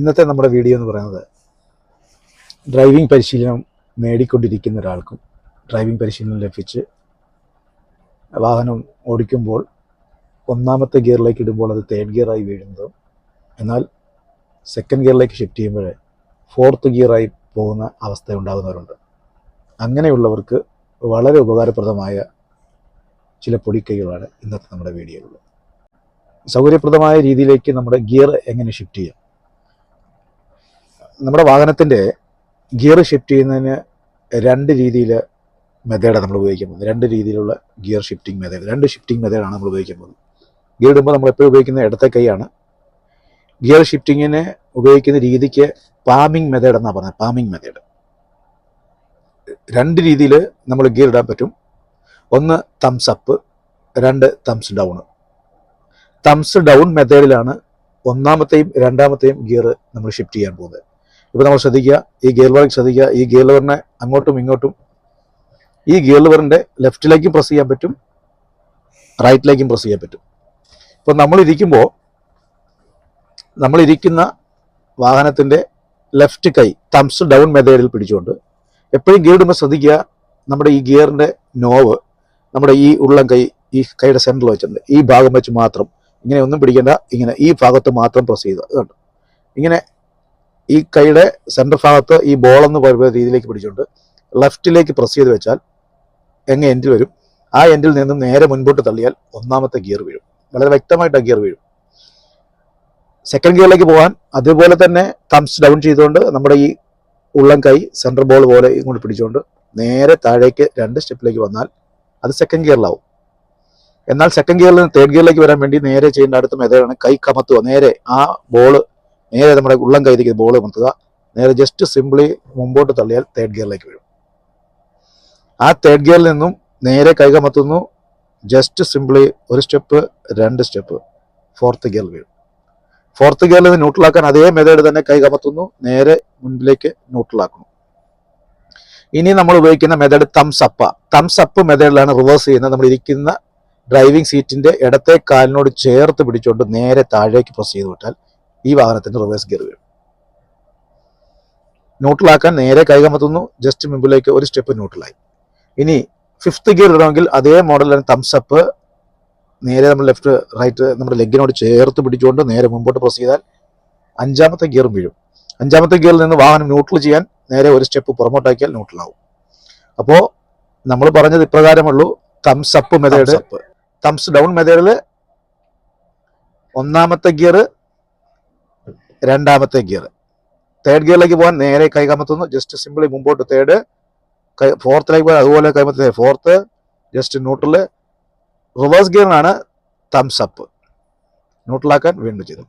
ഇന്നത്തെ നമ്മുടെ വീഡിയോ എന്ന് പറയുന്നത് ഡ്രൈവിംഗ് പരിശീലനം നേടിക്കൊണ്ടിരിക്കുന്ന ഒരാൾക്കും ഡ്രൈവിംഗ് പരിശീലനം ലഭിച്ച് വാഹനം ഓടിക്കുമ്പോൾ ഒന്നാമത്തെ ഗിയറിലേക്ക് ഇടുമ്പോൾ അത് തേർഡ് ഗിയറായി വീഴുന്നതും എന്നാൽ സെക്കൻഡ് ഗിയറിലേക്ക് ഷിഫ്റ്റ് ചെയ്യുമ്പോൾ ഫോർത്ത് ഗിയറായി പോകുന്ന അവസ്ഥ ഉണ്ടാകുന്നവരുണ്ട്. അങ്ങനെയുള്ളവർക്ക് വളരെ ഉപകാരപ്രദമായ ചില പൊടിക്കൈകളാണ് ഇന്നത്തെ നമ്മുടെ വീഡിയോയിൽ സൗകര്യപ്രദമായ രീതിയിലേക്ക് നമ്മുടെ ഗിയർ എങ്ങനെ ഷിഫ്റ്റ് ചെയ്യാം? നമ്മുടെ വാഹനത്തിന്റെ ഗിയർ ഷിഫ്റ്റ് ചെയ്യുന്നതിന് രണ്ട് രീതിയിൽ മെത്തേഡാണ് നമ്മൾ ഉപയോഗിക്കാൻ പോകുന്നത് രണ്ട് രീതിയിലുള്ള ഗിയർ ഷിഫ്റ്റിംഗ് മെത്തേഡ് രണ്ട് ഷിഫ്റ്റിംഗ് മെത്തേഡാണ് നമ്മൾ ഉപയോഗിക്കാൻ പോകുന്നത് ഗിയർ ഇടുമ്പോൾ നമ്മൾ എപ്പോഴും ഉപയോഗിക്കുന്ന ഇടത്തെ കൈയാണ് ഗിയർ ഷിഫ്റ്റിങ്ങിന് ഉപയോഗിക്കുന്ന രീതിക്ക് പാമിംഗ് മെത്തേഡ് എന്നാണ് പറഞ്ഞത്. പാമിംഗ് മെത്തേഡ് രണ്ട് രീതിയിൽ നമ്മൾ ഗിയർ ഇടാൻ പറ്റും. ഒന്ന് തംസ് അപ്പ് രണ്ട് തംസ് ഡൗൺ തംസ് ഡൗൺ മെത്തേഡിലാണ് ഒന്നാമത്തെയും രണ്ടാമത്തെയും ഗിയർ നമ്മൾ ഷിഫ്റ്റ് ചെയ്യാൻ പോകുന്നത്. ഇപ്പോൾ നമ്മൾ ശ്രദ്ധിക്കുക ഈ ഗിയർ വർക്ക് ശ്രദ്ധിക്കുക ഈ ഗിയർ ലിവറിനെ അങ്ങോട്ടും ഇങ്ങോട്ടും ഈ ഗിയർ ലിവറിന്റെ ലെഫ്റ്റിലേക്കും പ്രസ് ചെയ്യാൻ പറ്റും റൈറ്റിലേക്കും പ്രസ് ചെയ്യാൻ പറ്റും. ഇപ്പോൾ നമ്മളിരിക്കുമ്പോൾ നമ്മളിരിക്കുന്ന വാഹനത്തിന്റെ ലെഫ്റ്റ് കൈ തംസ് ഡൗൺ മെത്തേഡിൽ പിടിച്ചുകൊണ്ട് എപ്പോഴും ഗിയർ ഇടുമ്പോൾ ശ്രദ്ധിക്കുക നമ്മുടെ ഈ ഗിയറിന്റെ നോവ് നമ്മുടെ ഈ ഉള്ളം കൈ ഈ കൈയുടെ സെന്ററിൽ വെച്ചിട്ടുണ്ട്. ഈ ഭാഗം വെച്ച് മാത്രം. ഇങ്ങനെ ഒന്നും പിടിക്കേണ്ട ഇങ്ങനെ ഈ ഭാഗത്ത് മാത്രം പ്രസ് ചെയ്യുക. കണ്ടു ഇങ്ങനെ ഈ കൈയുടെ സെന്റർ ഭാഗത്ത് ഈ ബോൾ എന്ന് പറയുന്ന രീതിയിലേക്ക് പിടിച്ചുകൊണ്ട് ലെഫ്റ്റിലേക്ക് പ്രസ് ചെയ്ത് വെച്ചാൽ എങ്ങ എൻഡിൽ വരും. ആ എൻഡിൽ നിന്നും നേരെ മുൻപോട്ട് തള്ളിയാൽ ഒന്നാമത്തെ ഗിയർ വീഴും. വളരെ വ്യക്തമായിട്ട് ആ ഗിയർ വീഴും. സെക്കൻഡ് ഗിയറിലേക്ക് പോകാൻ അതുപോലെ തന്നെ തംസ് ഡൗൺ ചെയ്തുകൊണ്ട് നമ്മുടെ ഈ ഉള്ളം കൈ സെൻട്രൽ ബോൾ പോലെ ഇങ്ങോട്ട് പിടിച്ചുകൊണ്ട് നേരെ താഴേക്ക് രണ്ട് സ്റ്റെപ്പിലേക്ക് വന്നാൽ അത് സെക്കൻഡ് ഗിയറിലാവും എന്നാൽ സെക്കൻഡ് ഗിയറിൽ നിന്ന് തേർഡ് ഗിയറിലേക്ക് വരാൻ വേണ്ടി നേരെ ചെയ്യേണ്ട അടുത്ത മെത്തേഡാണ് കൈ കമത്തുക. നേരെ ആ ബോൾ നേരെ നമ്മുടെ ഉള്ളം കൈതിക്ക് ബോൾ കമത്തുക നേരെ ജസ്റ്റ് സിമ്പിളി മുമ്പോട്ട് തള്ളിയാൽ തേർഡ് ഗിയറിലേക്ക് വരും ആ തേർഡ് ഗിയറിൽ നിന്നും നേരെ കൈ കമത്തുന്നു. ജസ്റ്റ് സിമ്പിളി ഒരു സ്റ്റെപ്പ് രണ്ട് സ്റ്റെപ്പ് ഫോർത്ത് ഗിയർ വീഴും. ഫോർത്ത് ഗിയറിൽ നിന്ന് ന്യൂട്രലാക്കാൻ അതേ മെത്തേഡ് തന്നെ കൈ കമത്തുന്നു. നേരെ മുൻപിലേക്ക് ന്യൂട്രലാക്കുന്നു ഇനി നമ്മൾ ഉപയോഗിക്കുന്ന method thumbs up thumbs up മെത്തേഡിലാണ് reverse ചെയ്യുന്നത്. നമ്മൾ ഇരിക്കുന്ന ഡ്രൈവിംഗ് സീറ്റിന്റെ ഇടത്തെ കാലിനോട് ചേർത്ത് പിടിച്ചുകൊണ്ട് നേരെ താഴേക്ക് പ്രസ് ചെയ്ത് വിട്ടാൽ ഈ വാഹനത്തിന്റെ റിവേഴ്സ് ഗിയർ വീഴും. ന്യൂട്രലാക്കാൻ നേരെ കൈകമത്തുന്നു ജസ്റ്റ് മുമ്പിലേക്ക് ഒരു സ്റ്റെപ്പ് ന്യൂട്രലായി ഇനി ഫിഫ്ത്ത് ഗിയർ ഇടണമെങ്കിൽ അതേ മോഡൽ തന്നെ തംസപ്പ് നേരെ നമ്മൾ ലെഫ്റ്റ് റൈറ്റ് നമ്മുടെ ലെഗിനോട് ചേർത്ത് പിടിച്ചുകൊണ്ട് നേരെ മുമ്പോട്ട് പ്രസ് ചെയ്താൽ അഞ്ചാമത്തെ ഗിയർ വീഴും. അഞ്ചാമത്തെ ഗിയറിൽ നിന്ന് വാഹനം ന്യൂട്രൽ ചെയ്യാൻ നേരെ ഒരു സ്റ്റെപ്പ് പുറമോട്ടാക്കിയാൽ ന്യൂട്രലാവും അപ്പോൾ നമ്മൾ പറഞ്ഞത് ഇപ്രകാരമുള്ളൂ. Thumbs up method thumbs down മെത്തേഡിൽ ഒന്നാമത്തെ ഗിയർ രണ്ടാമത്തെ ഗിയർ. തേർഡ് ഗിയറിലേക്ക് പോകാൻ നേരെ കൈകമത്തുന്നു ജസ്റ്റ് സിമ്പിളി മുമ്പോട്ട് തേർഡ് കൈ ഫോർത്തിലേക്ക് പോകാൻ അതുപോലെ കൈമത്തേ ഫോർത്ത് ജസ്റ്റ് ന്യൂട്രൽ റിവേഴ്സ് ഗിയറിനാണ് തംസ് അപ്പ് ന്യൂട്രലാക്കാൻ വീണ്ടും ചെയ്തു.